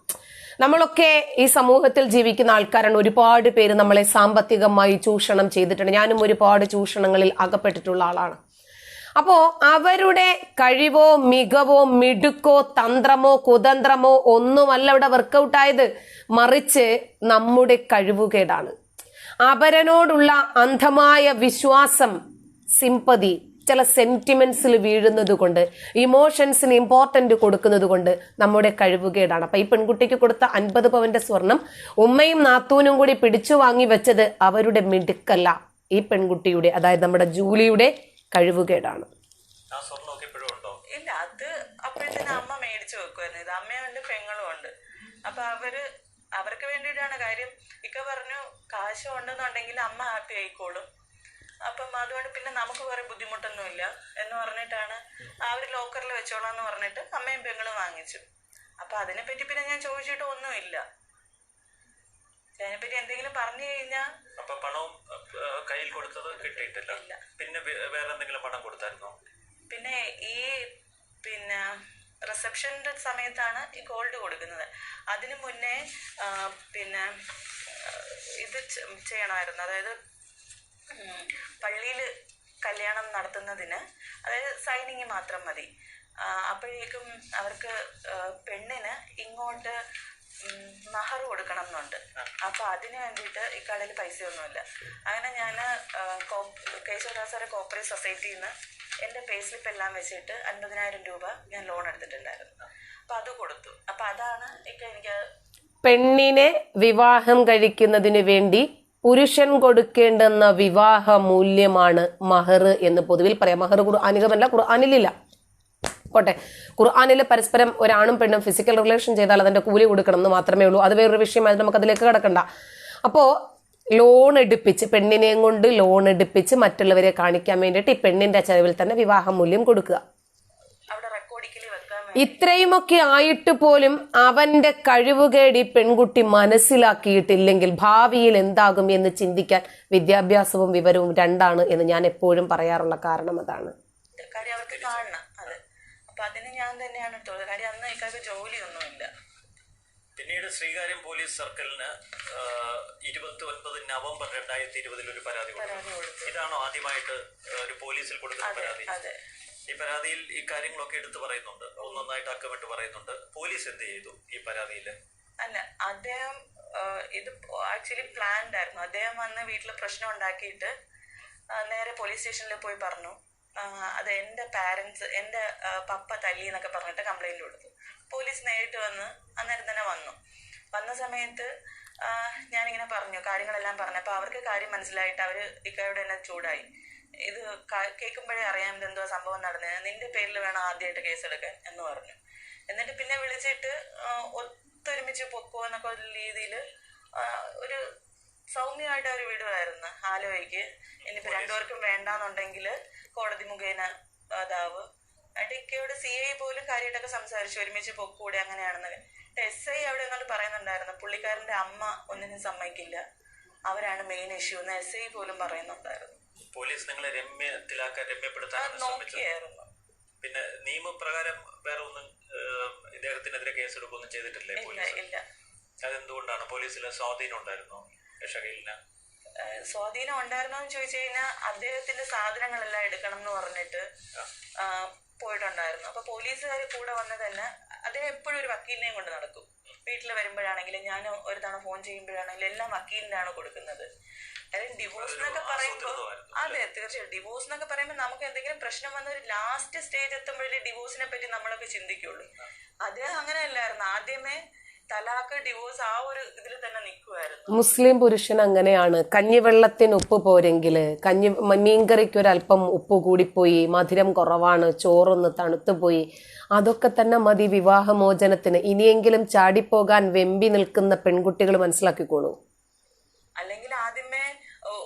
നമ്മളൊക്കെ ഈ സമൂഹത്തിൽ ജീവിക്കുന്ന ആൾക്കാരാണ്. ഒരുപാട് പേര് നമ്മളെ സാമ്പത്തികമായി ചൂഷണം ചെയ്തിട്ടുണ്ട്. ഞാനും ഒരുപാട് ചൂഷണങ്ങളിൽ അകപ്പെട്ടിട്ടുള്ള ആളാണ്. അപ്പോ അവരുടെ കഴിവോ മികവോ മിടുക്കോ തന്ത്രമോ കുതന്ത്രമോ ഒന്നുമല്ല ഇവിടെ വർക്കൗട്ട് ആയത്. മറിച്ച് നമ്മുടെ കഴിവുകേടാണ്. അപരനോടുള്ള അന്ധമായ വിശ്വാസം സിംപതി ചില സെന്റിമെന്റ്സിൽ വീഴുന്നത് കൊണ്ട് ഇമോഷൻസിന് ഇമ്പോർട്ടന്റ് കൊടുക്കുന്നത് കൊണ്ട് നമ്മുടെ കഴിവുകേടാണ്. അപ്പൊ ഈ പെൺകുട്ടിക്ക് കൊടുത്ത അൻപത് പവന്റെ സ്വർണം ഉമ്മയും നാത്തൂനും കൂടി പിടിച്ചു വാങ്ങി വെച്ചത് അവരുടെ മിടുക്കല്ല ഈ പെൺകുട്ടിയുടെ അതായത് നമ്മുടെ ജൂലിയുടെ കഴിവുകേടാണ്. ഇല്ല അത് അപ്പോഴത്തേന് അമ്മ മേടിച്ചു വെക്കുമായിരുന്നു ഇത് അമ്മയുണ്ട് പെങ്ങളും ഉണ്ട്. അപ്പൊ അവർ അവർക്ക് വേണ്ടിയിട്ടാണ് കാര്യം. ഇക്ക പറഞ്ഞു കാശ് ഉണ്ടെന്നുണ്ടെങ്കിൽ അമ്മ ഹാപ്പി ആയിക്കോളും. അപ്പം അതുകൊണ്ട് പിന്നെ നമുക്ക് വേറെ ബുദ്ധിമുട്ടൊന്നുമില്ല. എന്ന് പറഞ്ഞിട്ടാണ് ആ ഒരു ലോക്കറിൽ വെച്ചോളാം എന്ന് പറഞ്ഞിട്ട് അമ്മയും പെങ്ങളും വാങ്ങിച്ചു. അപ്പൊ അതിനെപ്പറ്റി പിന്നെ ഞാൻ ചോദിച്ചിട്ട് ഒന്നുമില്ല. അതിനെപ്പറ്റി എന്തെങ്കിലും പറഞ്ഞു കഴിഞ്ഞാൽ അപ്പൊ പണവും കയ്യിൽ കൊടുത്തത് കിട്ടിയിട്ടില്ല. പിന്നെ വേറെ എന്തെങ്കിലും പണം കൊടുത്തായിരുന്നോ? പിന്നെ ഈ പിന്നെ റിസപ്ഷന്റെ സമയത്താണ് ഈ ഗോൾഡ് കൊടുക്കുന്നത്. അതിനു മുന്നേ പിന്നെ ഇത് ചെയ്യണമായിരുന്നു. അതായത് പള്ളിയിൽ കല്യാണം നടത്തുന്നതിന് അതായത് സൈനിങ് മാത്രം മതി. അപ്പോഴേക്കും അവർക്ക് പെണ്ണിന് ഇങ്ങോട്ട് മഹർ കൊടുക്കണം എന്നുണ്ട് അപ്പൊ അതിന് വേണ്ടിയിട്ട് ഈ കടയിൽ പൈസയൊന്നുമില്ല. അങ്ങനെ ഞാൻ കേശവദാസരെ കോപ്പറേറ്റീവ് സൊസൈറ്റിയിൽ നിന്ന് എന്റെ പേ സ്ലിപ്പ് എല്ലാം വെച്ചിട്ട് അൻപതിനായിരം രൂപ ഞാൻ ലോൺ എടുത്തിട്ടുണ്ടായിരുന്നു. അപ്പൊ അത് കൊടുത്തു. അപ്പൊ അതാണ് ഇക്ക എനിക്ക് പെണ്ണിനെ വിവാഹം കഴിക്കുന്നതിന് വേണ്ടി പുരുഷൻ കൊടുക്കേണ്ടുന്ന വിവാഹ മൂല്യമാണ് മഹർ എന്ന് പൊതുവിൽ പറയാം. മഹർ ഖുർആാനികമല്ല ഖുർആാനിലില്ല. പോട്ടെ. ഖുർആാനിൽ പരസ്പരം ഒരാണും പെണ്ണും ഫിസിക്കൽ റിലേഷൻ ചെയ്താൽ അതിന്റെ കൂലി കൊടുക്കണം എന്ന് മാത്രമേ ഉള്ളൂ. അത് വേറൊരു വിഷയമായത് നമുക്ക് അതിലേക്ക് കിടക്കണ്ട. അപ്പോൾ ലോൺ എടുപ്പിച്ച് പെണ്ണിനെയും കൊണ്ട് ലോൺ എടുപ്പിച്ച് മറ്റുള്ളവരെ കാണിക്കാൻ വേണ്ടിയിട്ട് ഈ പെണ്ണിന്റെ ചെലവിൽ തന്നെ വിവാഹ മൂല്യം കൊടുക്കുക. ഇത്രയുമൊക്കെ ആയിട്ട് പോലും അവന്റെ കഴിവുകേടി പെൺകുട്ടി മനസ്സിലാക്കിയിട്ടില്ലെങ്കിൽ ഭാവിയിൽ എന്താകും എന്ന് ചിന്തിക്കാൻ വിദ്യാഭ്യാസവും വിവരവും രണ്ടാണ് എന്ന് ഞാൻ എപ്പോഴും പറയാറുള്ള കാരണം അതാണ് കാര്യം അവർക്ക് കാണണം അത് അപ്പൊ അതിന് തന്നെയാണ് എടുത്തോളൂ കാര്യം അന്ന് ഇക്കാർക്ക് ജോലിയൊന്നുമില്ല. പിന്നീട് ശ്രീകാര്യം പോലീസ് സർക്കിളിന് ഇരുപത്തി ഒൻപത് നവംബർ രണ്ടായിരത്തി ഇരുപതിൽ ഒരു പരാതി കൊടുത്തു. ഇതാണോ ആദ്യമായിട്ട് ഒരു പോലീസിൽ കൊടുക്കുന്ന പരാതി? ഈ പരാതിയിൽ ഈ കാര്യങ്ങളൊക്കെ എടുത്തു പറയുന്നുണ്ട്. ഒന്നൊന്നായിട്ട് അക്കമിട്ട് പറയുന്നുണ്ട്. പോലീസ് എന്ത് ചെയ്തു ഈ പരാതിയിൽ? അല്ല അദ്ദേഹം ഇത് ആക്ച്വലി പ്ലാൻഡ് ആയിരുന്നു അദ്ദേഹം വന്ന് വീട്ടിൽ പ്രശ്നം ഉണ്ടാക്കിയിട്ട് നേരെ പോലീസ് സ്റ്റേഷനിൽ പോയി പറഞ്ഞു. അത് എന്റെ പാരൻസ് എന്റെ പപ്പ തല്ലി എന്നൊക്കെ പറഞ്ഞിട്ട് കംപ്ലൈന്റ് കൊടുത്തു. പോലീസ് നേരിട്ട് വന്ന് അന്നേരം തന്നെ വന്നു. വന്ന സമയത്ത് ഞാനിങ്ങനെ പറഞ്ഞു കാര്യങ്ങളെല്ലാം പറഞ്ഞു. അപ്പോൾ അവർക്ക് കാര്യം മനസ്സിലായിട്ട് അവർ ഇക്കയോടെ തന്നെ ചൂടായി. ഇത് കേൾക്കുമ്പോഴേ അറിയാം ഇതെന്തോ സംഭവം നടന്നത് നിന്റെ പേരിൽ വേണം ആദ്യമായിട്ട് കേസെടുക്കാൻ എന്ന് പറഞ്ഞു. എന്നിട്ട് പിന്നെ വിളിച്ചിട്ട് ഒത്തൊരുമിച്ച് പൊക്കോ എന്നൊക്കെ ഒരു രീതിയിൽ ഒരു സൗമ്യമായിട്ട് അവർ വിടുമായിരുന്നു ആലോയ്ക്ക്. ഇനിയിപ്പോ രണ്ടുപേർക്കും വേണ്ടാന്നുണ്ടെങ്കിൽ കോടതി മുഖേന അതാവ്. എന്നിട്ട് ഇക്കയോട് സി ഐ പോലും കാര്യമായിട്ടൊക്കെ സംസാരിച്ചു. ഒരുമിച്ച് പൊക്കൂടെ അങ്ങനെയാണെന്നൊക്കെ എസ് ഐ അവിടെ എന്നോട് പറയുന്നുണ്ടായിരുന്നു. പുള്ളിക്കാരന്റെ അമ്മ ഒന്നിനും സമ്മതിക്കില്ല. അവരാണ് മെയിൻ ഇഷ്യൂ എന്ന് എസ് ഐ പോലും പറയുന്നുണ്ടായിരുന്നു. പോലീസ് നിങ്ങളെ രമ്യത്തിലാക്കാൻ നോക്കിയായിരുന്നു. പിന്നെ നിയമപ്രകാരം വേറെ ഒന്നും ഇദ്ദേഹത്തിനെതിരെ കേസെടുക്കൊന്നും ചെയ്തിട്ടില്ലേ പോലീസ്? അതെന്തുകൊണ്ടാണ്? പോലീസിലെ സ്വാധീനം ഉണ്ടായിരുന്നോ? ഷഹീലിന് സ്വാധീനം ഉണ്ടായിരുന്നോ എന്ന് ചോദിച്ചു കഴിഞ്ഞാൽ അദ്ദേഹത്തിന്റെ സാധനങ്ങളെല്ലാം എടുക്കണം എന്ന് പറഞ്ഞിട്ട് പോയിട്ടുണ്ടായിരുന്നു. അപ്പൊ പോലീസുകാർ കൂടെ വന്ന് തന്നെ അദ്ദേഹം എപ്പോഴും ഒരു വക്കീലിനെയും കൊണ്ട് നടക്കും. വീട്ടിൽ വരുമ്പോഴാണെങ്കിലും ഞാൻ ഒരു തവണ ഫോൺ ചെയ്യുമ്പോഴാണെങ്കിലും എല്ലാം വക്കീലിനാണ് കൊടുക്കുന്നത്. അതായത് ഡിവോഴ്സ് എന്നൊക്കെ പറയുമ്പോൾ അതെ തീർച്ചയായും ഡിവോഴ്സ് എന്നൊക്കെ പറയുമ്പോൾ നമുക്ക് എന്തെങ്കിലും പ്രശ്നം വന്ന ഒരു ലാസ്റ്റ് സ്റ്റേജ് എത്തുമ്പോഴേ ഡിവോഴ്സിനെ പറ്റി നമ്മളൊക്കെ ചിന്തിക്കുള്ളൂ. അദ്ദേഹം അങ്ങനെയല്ലായിരുന്നു. ആദ്യമേ തലാക്ക് ഡിവോഴ്സ് ആ ഒരു ഇതിൽ തന്നെ നിൽക്കുമായിരുന്നു മുസ്ലിം പുരുഷൻ അങ്ങനെയാണ്. കഞ്ഞിവെള്ളത്തിന് ഉപ്പ് പോരെങ്കിൽ കഞ്ഞി മീൻകറിക്ക് ഒരല്പം ഉപ്പ് കൂടിപ്പോയി മധുരം കുറവാണ് ചോറൊന്ന് തണുത്തു പോയി അതൊക്കെ തന്നെ മതി വിവാഹമോചനത്തിന്. ഇനിയെങ്കിലും ചാടിപ്പോകാൻ വെമ്പി നിൽക്കുന്ന പെൺകുട്ടികൾ മനസ്സിലാക്കിക്കോളൂ. അല്ലെങ്കിൽ ആദ്യമേ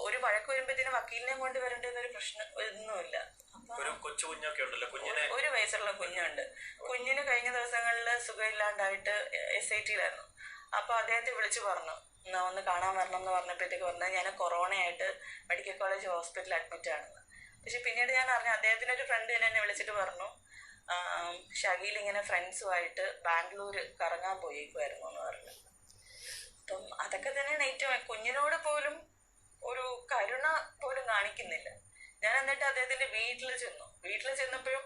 ഒരു വഴക്ക് വരുമ്പോഴത്തേനും വക്കീലിനെ കൊണ്ട് വരേണ്ടുന്ന ഒരു പ്രശ്നം ഒന്നുമില്ല. ഒരു കൊച്ചു കുഞ്ഞൊക്കെ ഉണ്ടല്ലോ കുഞ്ഞിനെ ഒരു വയസ്സുള്ള കുഞ്ഞുണ്ട്. കുഞ്ഞിന് കഴിഞ്ഞ ദിവസങ്ങളിൽ സുഖമില്ലാണ്ടായിട്ട് എസ് ഐ ടിയിലായിരുന്നു അപ്പൊ അദ്ദേഹത്തെ വിളിച്ചു പറഞ്ഞു എന്നാ ഒന്ന് കാണാൻ വരണം എന്ന് പറഞ്ഞപ്പോഴത്തേക്ക് പറഞ്ഞത് ഞാൻ കൊറോണയായിട്ട് മെഡിക്കൽ കോളേജ് ഹോസ്പിറ്റലിൽ അഡ്മിറ്റ് ആണെന്ന്. പക്ഷെ പിന്നീട് ഞാൻ അറിഞ്ഞു അദ്ദേഹത്തിന്റെ ഒരു ഫ്രണ്ട് തന്നെ എന്നെ വിളിച്ചിട്ട് പറഞ്ഞു ഷകീൽ ഇങ്ങനെ ഫ്രണ്ട്സുമായിട്ട് ബാംഗ്ലൂർ കറങ്ങാൻ പോയേക്കുമായിരുന്നു എന്ന് പറഞ്ഞു. അപ്പം അതൊക്കെ തന്നെയാണ് ഏറ്റവും കുഞ്ഞിനോട് പോലും ഒരു കരുണ പോലും കാണിക്കുന്നില്ല. ഞാൻ എന്നിട്ട് അദ്ദേഹത്തിന്റെ വീട്ടിൽ ചെന്നു. വീട്ടിൽ ചെന്നപ്പോഴും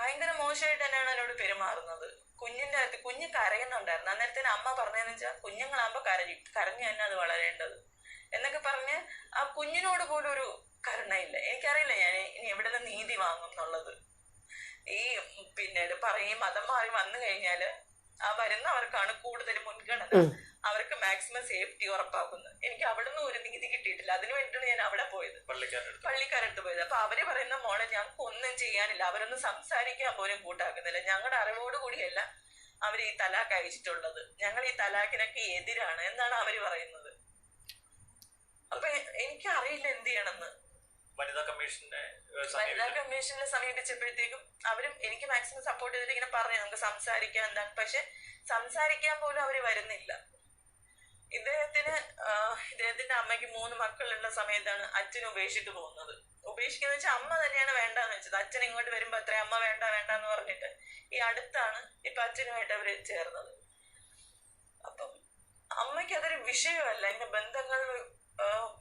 ഭയങ്കര മോശമായിട്ട് തന്നെയാണ് എന്നോട് പെരുമാറുന്നത്. കുഞ്ഞിന്റെ അടുത്ത് കുഞ്ഞ് കരയുന്നുണ്ടായിരുന്നു. അന്നേരത്തിന് അമ്മ പറഞ്ഞതെന്ന് വെച്ചാൽ കുഞ്ഞുങ്ങളാകുമ്പോൾ കരഞ്ഞു കരഞ്ഞു തന്നെ അത് വളരേണ്ടത്. എന്നൊക്കെ പറഞ്ഞ് ആ കുഞ്ഞിനോട് പോലും ഒരു കരുണയില്ല. എനിക്കറിയില്ല ഞാൻ ഇനി എവിടെ നിന്ന് നീതി വാങ്ങും എന്നുള്ളത്. ഈ പിന്നീട് പറയും മതം മാറി വന്നു കഴിഞ്ഞാൽ ആ വരുന്നവർക്കാണ് കൂടുതൽ മുൻഗണന. അവർക്ക് മാക്സിമം സേഫ്റ്റി ഉറപ്പാക്കുന്നത് എനിക്ക് അവിടെ നിന്ന് ഒരു നീതി കിട്ടിയിട്ടില്ല. അതിനു വേണ്ടിയിട്ടാണ് ഞാൻ അവിടെ പോയത്. പള്ളിക്കാരടുത്ത് പോയത്. അപ്പൊ അവർ പറയുന്ന മോളെ ഞങ്ങൾക്ക് ഒന്നും ചെയ്യാനില്ല. അവരൊന്നും സംസാരിക്കാൻ പോലും കൂട്ടാക്കുന്നില്ല. ഞങ്ങളുടെ അറിവോട് കൂടിയല്ല അവർ ഈ തലാഖ് അയച്ചിട്ടുള്ളത്. ഞങ്ങൾ ഈ തലാഖിനൊക്കെ എതിരാണ് എന്നാണ് അവർ പറയുന്നത്. അപ്പൊ എനിക്ക് അറിയില്ല എന്ത് ചെയ്യണമെന്ന്. വനിതാ കമ്മീഷനെ വനിതാ കമ്മീഷനെ സമീപിച്ചപ്പോഴത്തേക്കും അവരും എനിക്ക് മാക്സിമം സപ്പോർട്ട് ചെയ്തിട്ട് ഇങ്ങനെ പറഞ്ഞു നമുക്ക് സംസാരിക്കാം എന്താണ്. പക്ഷെ സംസാരിക്കാൻ പോലും അവർ വരുന്നില്ല. ഇദ്ദേഹത്തിന് ഇദ്ദേഹത്തിന്റെ അമ്മയ്ക്ക് മൂന്ന് മക്കളുള്ള സമയത്താണ് അച്ഛൻ ഉപേക്ഷിച്ചിട്ട് പോകുന്നത്. ഉപേക്ഷിക്കുന്ന വെച്ചാൽ അമ്മ തന്നെയാണ് വേണ്ടെന്ന് വെച്ചത്. അച്ഛൻ ഇങ്ങോട്ട് വരുമ്പോ അത്ര അമ്മ വേണ്ട വേണ്ട എന്ന് പറഞ്ഞിട്ട് ഈ അടുത്താണ് ഇപ്പൊ അച്ഛനുമായിട്ട് അവർ ചേർന്നത്. അപ്പം അമ്മയ്ക്ക് അതൊരു വിഷയമല്ല. ഇങ്ങനെ ബന്ധങ്ങൾ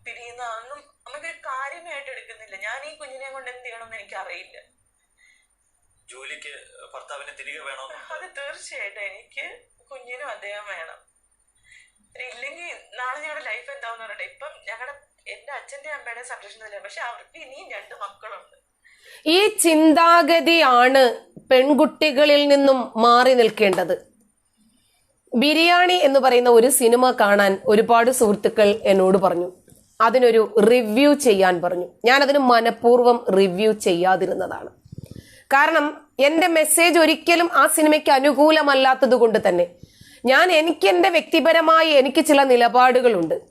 പിരിയുന്ന അതൊന്നും അമ്മയ്ക്ക് ഒരു കാര്യമായിട്ട് എടുക്കുന്നില്ല. ഞാൻ ഈ കുഞ്ഞിനെ കൊണ്ട് എന്ത് ചെയ്യണമെന്ന് എനിക്ക് അറിയില്ല ജോലിക്ക് ഭർത്താവിനെ തിരികെ വേണോ അത് തീർച്ചയായിട്ടും എനിക്ക് കുഞ്ഞിനും അദ്ദേഹം വേണം. നാളെ ഞങ്ങളുടെ ലൈഫ് എന്താവെന്ന് പറഞ്ഞിട്ട് ഇപ്പം ഞങ്ങളുടെ എന്റെ അച്ഛന്റെ അമ്മയുടെ സംരക്ഷണത്തില്ല പക്ഷെ അവർക്ക് ഇനിയും രണ്ട് മക്കളുണ്ട്. ഈ ചിന്താഗതിയാണ് പെൺകുട്ടികളിൽ നിന്നും മാറി നിൽക്കേണ്ടത്. ബിരിയാണി എന്ന് പറയുന്ന ഒരു സിനിമ കാണാൻ ഒരുപാട് സുഹൃത്തുക്കൾ എന്നോട് പറഞ്ഞു. അതിനൊരു റിവ്യൂ ചെയ്യാൻ പറഞ്ഞു. ഞാൻ അതിന് മനഃപൂർവം റിവ്യൂ ചെയ്യാതിരുന്നതാണ്. കാരണം എന്റെ മെസ്സേജ് ഒരിക്കലും ആ സിനിമയ്ക്ക് അനുകൂലമല്ലാത്തത് കൊണ്ട് തന്നെ ഞാൻ എനിക്ക് എന്റെ വ്യക്തിപരമായി എനിക്ക് ചില നിലപാടുകളുണ്ട്.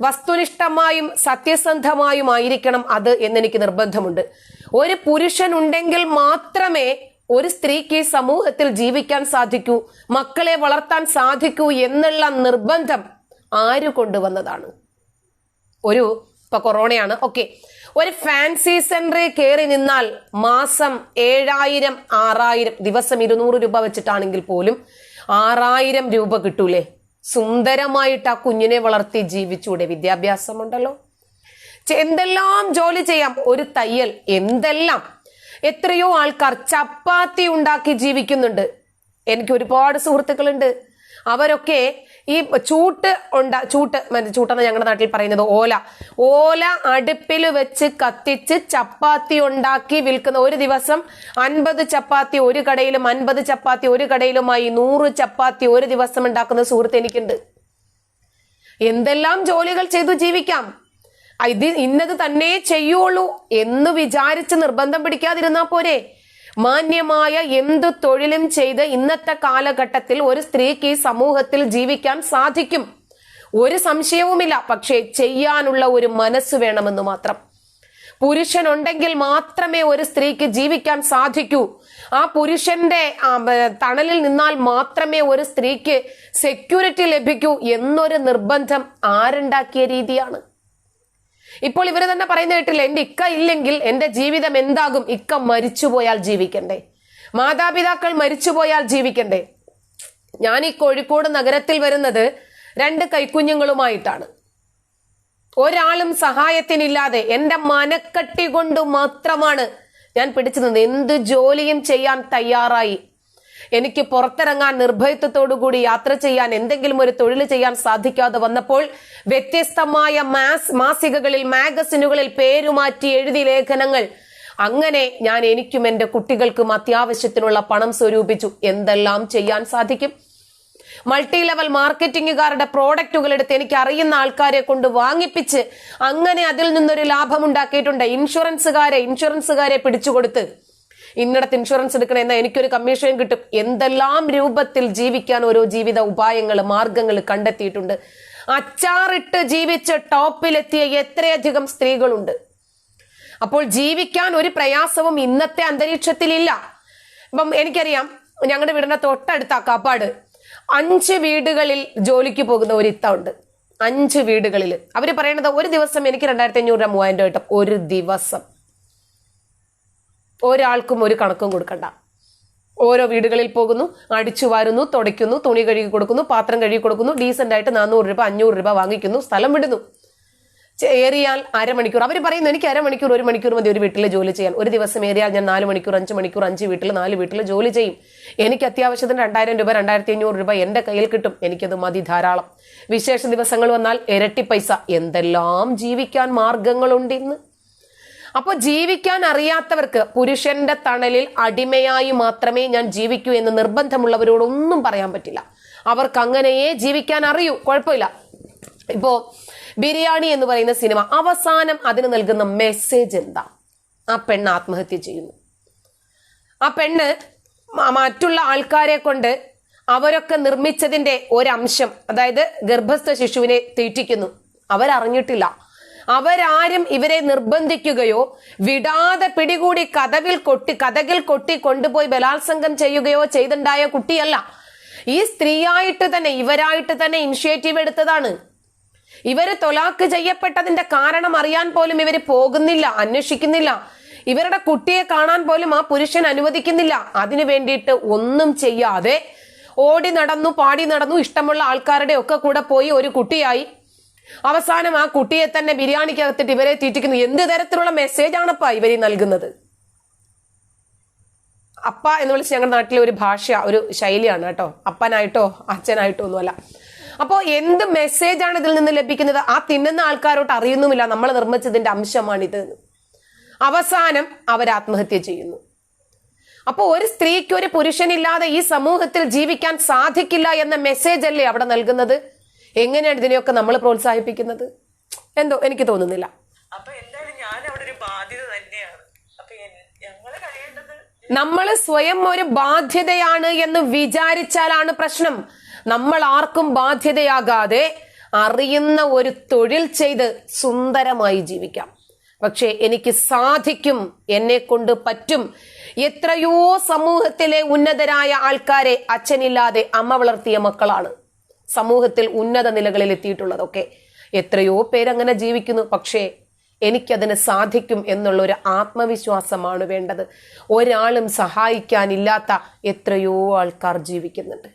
വസ്തുനിഷ്ഠമായും സത്യസന്ധമായും ആയിരിക്കണം അത് എന്നെനിക്ക് നിർബന്ധമുണ്ട്. ഒരു പുരുഷൻ ഉണ്ടെങ്കിൽ മാത്രമേ ഒരു സ്ത്രീക്ക് ഈ സമൂഹത്തിൽ ജീവിക്കാൻ സാധിക്കൂ മക്കളെ വളർത്താൻ സാധിക്കൂ എന്നുള്ള നിർബന്ധം ആര് കൊണ്ടുവന്നതാണ്? ഒരു ഇപ്പൊ കൊറോണയാണ്. ഓക്കെ. ഒരു ഫാൻസി സെന്ററിൽ കയറി നിന്നാൽ മാസം ഏഴായിരം ആറായിരം ദിവസം ഇരുന്നൂറ് രൂപ വെച്ചിട്ടാണെങ്കിൽ പോലും ആറായിരം രൂപ കിട്ടൂലേ? സുന്ദരമായിട്ട് ആ കുഞ്ഞിനെ വളർത്തി ജീവിച്ചൂടെ? വിദ്യാഭ്യാസം ഉണ്ടല്ലോ എന്തെല്ലാം ജോലി ചെയ്യാം? ഒരു തയ്യൽ. എന്തെല്ലാം? എത്രയോ ആൾക്കാർ ചപ്പാത്തി ഉണ്ടാക്കി ജീവിക്കുന്നുണ്ട്. എനിക്ക് ഒരുപാട് സുഹൃത്തുക്കളുണ്ട്. അവരൊക്കെ ഈ ചൂട്ട് ഉണ്ട ചൂട്ട് ചൂട്ടെന്ന് ഞങ്ങളുടെ നാട്ടിൽ പറയുന്നത് ഓല. ഓല അടുപ്പിൽ വെച്ച് കത്തിച്ച് ചപ്പാത്തി ഉണ്ടാക്കി വിൽക്കുന്ന ഒരു ദിവസം അൻപത് ചപ്പാത്തി ഒരു കടയിലും അൻപത് ചപ്പാത്തി ഒരു കടയിലുമായി നൂറ് ചപ്പാത്തി ഒരു ദിവസം ഉണ്ടാക്കുന്ന സുഹൃത്ത് എനിക്കുണ്ട്. എന്തെല്ലാം ജോലികൾ ചെയ്തു ജീവിക്കാം? ഇത് ഇന്നത് തന്നെ ചെയ്യുള്ളൂ എന്ന് വിചാരിച്ച് നിർബന്ധം പിടിക്കാതിരുന്നാ പോരെ? മാന്യമായ എന്തു തൊഴിലും ചെയ്ത് ഇന്നത്തെ കാലഘട്ടത്തിൽ ഒരു സ്ത്രീക്ക് ഈ സമൂഹത്തിൽ ജീവിക്കാൻ സാധിക്കും. ഒരു സംശയവുമില്ല. പക്ഷേ ചെയ്യാനുള്ള ഒരു മനസ്സ് വേണമെന്ന് മാത്രം. പുരുഷനുണ്ടെങ്കിൽ മാത്രമേ ഒരു സ്ത്രീക്ക് ജീവിക്കാൻ സാധിക്കൂ. ആ പുരുഷന്റെ തണലിൽ നിന്നാൽ മാത്രമേ ഒരു സ്ത്രീക്ക് സെക്യൂരിറ്റി ലഭിക്കൂ എന്നൊരു നിർബന്ധം ആരുണ്ടാക്കിയ രീതിയാണ്. ഇപ്പോൾ ഇവർ തന്നെ പറയുന്ന കേട്ടില്ല? എന്റെ ഇക്ക ഇല്ലെങ്കിൽ എന്റെ ജീവിതം എന്താകും? ഇക്ക മരിച്ചുപോയാൽ ജീവിക്കണ്ടേ. മാതാപിതാക്കൾ മരിച്ചുപോയാൽ ജീവിക്കണ്ടേ. ഞാൻ ഈ കോഴിക്കോട് നഗരത്തിൽ വരുന്നത് രണ്ട് കൈക്കുഞ്ഞുങ്ങളുമായിട്ടാണ്. ഒരാളും സഹായത്തിനില്ലാതെ എന്റെ മനക്കട്ടി കൊണ്ട് മാത്രമാണ് ഞാൻ പിടിച്ചു നിന്നത്. എന്ത് ജോലിയും ചെയ്യാൻ തയ്യാറായി. എനിക്ക് പുറത്തിറങ്ങാൻ നിർഭയത്വത്തോടുകൂടി യാത്ര ചെയ്യാൻ എന്തെങ്കിലും ഒരു തൊഴിൽ ചെയ്യാൻ സാധിക്കാതെ വന്നപ്പോൾ വ്യത്യസ്തമായ മാസ് മാസികകളിൽ മാഗസിനുകളിൽ പേരുമാറ്റി എഴുതി ലേഖനങ്ങൾ. അങ്ങനെ ഞാൻ എനിക്കും എന്റെ കുട്ടികൾക്കും അത്യാവശ്യത്തിനുള്ള പണം സ്വരൂപിച്ചു. എന്തെല്ലാം ചെയ്യാൻ സാധിക്കും? മൾട്ടി ലെവൽ മാർക്കറ്റിംഗുകാരുടെ പ്രോഡക്റ്റുകൾ എടുത്ത് എനിക്ക് അറിയുന്ന ആൾക്കാരെ കൊണ്ട് വാങ്ങിപ്പിച്ച് അങ്ങനെ അതിൽ നിന്നൊരു ലാഭം ഉണ്ടാക്കിയിട്ടുണ്ട്. ഇൻഷുറൻസുകാരെ ഇൻഷുറൻസുകാരെ പിടിച്ചുകൊടുത്ത്. ഇന്നിടത്ത് ഇൻഷുറൻസ് എടുക്കണേ എന്നാൽ എനിക്കൊരു കമ്മീഷൻ കിട്ടും. എന്തെല്ലാം രൂപത്തിൽ ജീവിക്കാൻ ഓരോ ജീവിത ഉപായങ്ങൾ മാർഗങ്ങൾ കണ്ടെത്തിയിട്ടുണ്ട്. അച്ചാറിട്ട് ജീവിച്ച് ടോപ്പിലെത്തിയ എത്രയധികം സ്ത്രീകളുണ്ട്. അപ്പോൾ ജീവിക്കാൻ ഒരു പ്രയാസവും ഇന്നത്തെ അന്തരീക്ഷത്തിലില്ല. ഇപ്പം എനിക്കറിയാം ഞങ്ങളുടെ വീടിന്റെ തൊട്ടടുത്ത കാപ്പാട്. അഞ്ച് വീടുകളിൽ ജോലിക്ക് പോകുന്ന ഒരു ഇത്ത ഉണ്ട്. അഞ്ച് വീടുകളിൽ. അവർ പറയണത് ഒരു ദിവസം എനിക്ക് രണ്ടായിരത്തി അഞ്ഞൂറ് രൂപ മൂവായിരം രൂപ കിട്ടും. ഒരു ദിവസം. ഒരാൾക്കും ഒരു കണക്കും കൊടുക്കണ്ട. ഓരോ വീടുകളിൽ പോകുന്നു അടിച്ചു വാരുന്നു തുടയ്ക്കുന്നു തുണി കഴുകി കൊടുക്കുന്നു പാത്രം കഴുകി കൊടുക്കുന്നു ഡീസന്റ് ആയിട്ട് നാനൂറ് രൂപ അഞ്ഞൂറ് രൂപ വാങ്ങിക്കുന്നു സ്ഥലം വിടുന്നു. ഏറിയാൽ അരമണിക്കൂർ. അവർ പറയുന്നു എനിക്ക് അരമണിക്കൂർ ഒരു മണിക്കൂർ മതി ഒരു വീട്ടിൽ ജോലി ചെയ്യാൻ. ഒരു ദിവസം ഏറിയാൽ ഞാൻ നാല് മണിക്കൂർ അഞ്ച് മണിക്കൂർ അഞ്ച് വീട്ടിൽ നാല് വീട്ടിൽ ജോലി ചെയ്യും. എനിക്ക് അത്യാവശ്യത്തിന് രണ്ടായിരം രൂപ രണ്ടായിരത്തി അഞ്ഞൂറ് രൂപ എന്റെ കയ്യിൽ കിട്ടും. എനിക്കത് മതി ധാരാളം. വിശേഷ ദിവസങ്ങൾ വന്നാൽ ഇരട്ടി പൈസ. എന്തെല്ലാം ജീവിക്കാൻ മാർഗങ്ങളുണ്ട് ഇന്ന്? അപ്പൊ ജീവിക്കാൻ അറിയാത്തവർക്ക് പുരുഷന്റെ തണലിൽ അടിമയായി മാത്രമേ ഞാൻ ജീവിക്കൂ എന്ന് നിർബന്ധമുള്ളവരോടൊന്നും പറയാൻ പറ്റില്ല. അവർക്ക് അങ്ങനെയേ ജീവിക്കാൻ അറിയൂ കുഴപ്പമില്ല. ഇപ്പോ ബിരിയാണി എന്ന് പറയുന്ന സിനിമ അവസാനം അതിന് നൽകുന്ന മെസ്സേജ് എന്താ? ആ പെണ്ണ് ആത്മഹത്യ ചെയ്യുന്നു. ആ പെണ്ണ് മറ്റുള്ള ആൾക്കാരെ കൊണ്ട് അവരൊക്കെ നിർമ്മിച്ചതിന്റെ ഒരംശം അതായത് ഗർഭസ്ഥ ശിശുവിനെ തീറ്റിക്കുന്നു. അവരറിഞ്ഞിട്ടില്ല. അവരാരും ഇവരെ നിർബന്ധിക്കുകയോ വിടാതെ പിടികൂടി കഥവിൽ കൊട്ടി കഥകിൽ കൊട്ടി കൊണ്ടുപോയി ബലാത്സംഗം ചെയ്യുകയോ ചെയ്തുണ്ടായ കുട്ടിയല്ല. ഈ സ്ത്രീയായിട്ട് തന്നെ ഇവരായിട്ട് തന്നെ ഇനിഷ്യേറ്റീവ് എടുത്തതാണ്. ഇവർ തൊലാക്ക് ചെയ്യപ്പെട്ടതിന്റെ കാരണം അറിയാൻ പോലും ഇവർ പോകുന്നില്ല അന്വേഷിക്കുന്നില്ല. ഇവരുടെ കുട്ടിയെ കാണാൻ പോലും ആ പുരുഷൻ അനുവദിക്കുന്നില്ല. അതിനു വേണ്ടിയിട്ട് ഒന്നും ചെയ്യാതെ ഓടി നടന്നു പാടി നടന്നു ഇഷ്ടമുള്ള ആൾക്കാരുടെ ഒക്കെ കൂടെ പോയി ഒരു കുട്ടിയായി അവസാനം ആ കുട്ടിയെ തന്നെ ബിരിയാണിക്കകത്തിട്ട് ഇവരെ തീറ്റിക്കുന്നു. എന്ത് തരത്തിലുള്ള മെസ്സേജ് ആണപ്പാ ഇവർ നൽകുന്നത്? അപ്പ എന്ന് വിളിച്ച് ഞങ്ങളുടെ നാട്ടിലെ ഒരു ഭാഷ ഒരു ശൈലിയാണ് കേട്ടോ. അപ്പനായിട്ടോ അച്ഛനായിട്ടോ ഒന്നുമല്ല. അപ്പോൾ എന്ത് മെസ്സേജാണ് ഇതിൽ നിന്ന് ലഭിക്കുന്നത്? ആ തിന്നുന്ന ആൾക്കാരോട്ട് അറിയുന്നുമില്ല. നമ്മൾ നിർമ്മിച്ചതിന്റെ അംശമാണിത്. അവസാനം അവർ ആത്മഹത്യ ചെയ്യുന്നു. അപ്പോൾ ഒരു സ്ത്രീക്ക് ഒരു പുരുഷനില്ലാതെ ഈ സമൂഹത്തിൽ ജീവിക്കാൻ സാധിക്കില്ല എന്ന മെസ്സേജ് അല്ലേ അവിടെ നൽകുന്നത്? എങ്ങനെയാണ് ഇതിനെയൊക്കെ നമ്മൾ പ്രോത്സാഹിപ്പിക്കുന്നത്? എന്തോ എനിക്ക് തോന്നുന്നില്ല. അപ്പൊ എന്തായാലും ഞാൻ അവിടെ ഒരു ബാധ്യത തന്നെയാണ്. അപ്പൊ കഴിയേണ്ടത് നമ്മൾ സ്വയം ഒരു ബാധ്യതയാണ് എന്ന് വിചാരിച്ചാലാണ് പ്രശ്നം. നമ്മൾ ആർക്കും ബാധ്യതയാകാതെ അറിയുന്ന ഒരു തൊഴിൽ ചെയ്ത് സുന്ദരമായി ജീവിക്കാം. പക്ഷേ എനിക്ക് സാധിക്കും എന്നെ കൊണ്ട് പറ്റും. എത്രയോ സമൂഹത്തിലെ ഉന്നതരായ ആൾക്കാരെ അച്ഛനില്ലാതെ അമ്മ വളർത്തിയ മക്കളാണ്. സമൂഹത്തിൽ ഉന്നത നിലകളിൽ എത്തിയിട്ടുള്ളതൊക്കെ. എത്രയോ പേരങ്ങനെ ജീവിക്കുന്നു. പക്ഷേ എനിക്കതിന് സാധിക്കും എന്നുള്ള ഒരു ആത്മവിശ്വാസമാണ് വേണ്ടത്. ഒരാളും സഹായിക്കാനില്ലാത്ത എത്രയോ ആൾക്കാർ ജീവിക്കുന്നുണ്ട്.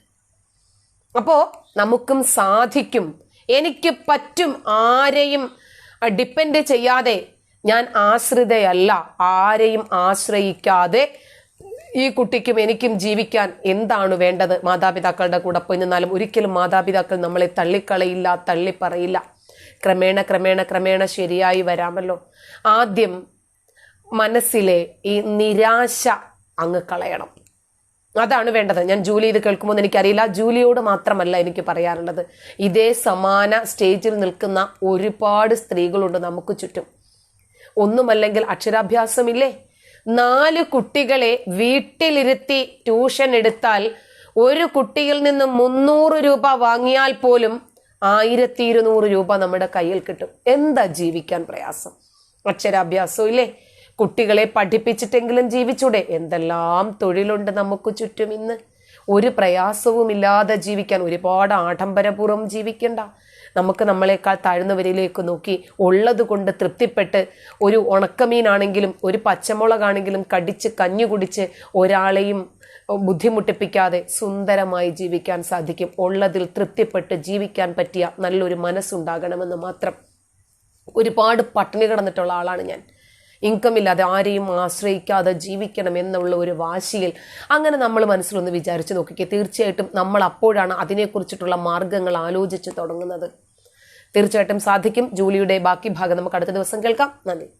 അപ്പോൾ നമുക്കും സാധിക്കും. എനിക്ക് പറ്റും ആരെയും ഡിപ്പെൻഡ് ചെയ്യാതെ ഞാൻ ആശ്രിതയല്ല. ആരെയും ആശ്രയിക്കാതെ ഈ കുട്ടിക്കും എനിക്കും ജീവിക്കാൻ എന്താണ് വേണ്ടത്? മാതാപിതാക്കളുടെ കൂടെ പോയി നിന്നാലും ഒരിക്കലും മാതാപിതാക്കൾ നമ്മളെ തള്ളിക്കളയില്ല തള്ളിപ്പറയില്ല. ക്രമേണ ക്രമേണ ക്രമേണ ശരിയായി വരാമല്ലോ. ആദ്യം മനസ്സിലെ ഈ നിരാശ അങ്ങ് കളയണം. അതാണ് വേണ്ടത്. ഞാൻ ജൂലി ഇത് കേൾക്കുമ്പോൾ എനിക്കറിയില്ല. ജൂലിയോട് മാത്രമല്ല എനിക്ക് പറയാറുള്ളത് ഇതേ സമാന സ്റ്റേജിൽ നിൽക്കുന്ന ഒരുപാട് സ്ത്രീകളുണ്ട് നമുക്ക് ചുറ്റും. ഒന്നുമല്ലെങ്കിൽ അക്ഷരാഭ്യാസമില്ലേ? നാല് കുട്ടികളെ വീട്ടിലിരുത്തി ട്യൂഷൻ എടുത്താൽ ഒരു കുട്ടിയിൽ നിന്ന് മുന്നൂറ് രൂപ വാങ്ങിയാൽ പോലും ആയിരത്തി ഇരുന്നൂറ് രൂപ നമ്മുടെ കയ്യിൽ കിട്ടും. എന്താ ജീവിക്കാൻ പ്രയാസം? അക്ഷരാഭ്യാസം ഇല്ലേ? കുട്ടികളെ പഠിപ്പിച്ചിട്ടെങ്കിലും ജീവിച്ചൂടെ? എന്തെല്ലാം തൊഴിലുണ്ട് നമുക്ക് ചുറ്റും ഇന്ന്? ഒരു പ്രയാസവുമില്ലാതെ ജീവിക്കാൻ ഒരുപാട് ആഡംബരപൂർവം ജീവിക്കണ്ട. നമുക്ക് നമ്മളെക്കാൾ താഴ്ന്നവരിലേക്ക് നോക്കി ഉള്ളത് കൊണ്ട് തൃപ്തിപ്പെട്ട് ഒരു ഉണക്കമീനാണെങ്കിലും ഒരു പച്ചമുളകാണെങ്കിലും കടിച്ച് കഞ്ഞു കുടിച്ച് ഒരാളെയും ബുദ്ധിമുട്ടിപ്പിക്കാതെ സുന്ദരമായി ജീവിക്കാൻ സാധിക്കും. ഉള്ളതിൽ തൃപ്തിപ്പെട്ട് ജീവിക്കാൻ പറ്റിയ നല്ലൊരു മനസ്സുണ്ടാകണമെന്ന് മാത്രം ഒരുപാട് പട്ടിണി കിടന്നിട്ടുള്ള ആളാണ് ഞാൻ. ഇൻകം ഇല്ലാതെ ആരെയും ആശ്രയിക്കാതെ ജീവിക്കണം എന്നുള്ള ഒരു വാശിയിൽ അങ്ങനെ നമ്മൾ മനസ്സിലൊന്ന് വിചാരിച്ചു നോക്കിക്കുക തീർച്ചയായിട്ടും നമ്മൾ അപ്പോഴാണ് അതിനെക്കുറിച്ചിട്ടുള്ള മാർഗങ്ങൾ ആലോചിച്ച് തുടങ്ങുന്നത്. തീർച്ചയായിട്ടും സാധിക്കും. ജൂലിയുടെ ബാക്കി ഭാഗം നമുക്ക് അടുത്ത ദിവസം കേൾക്കാം. നന്ദി.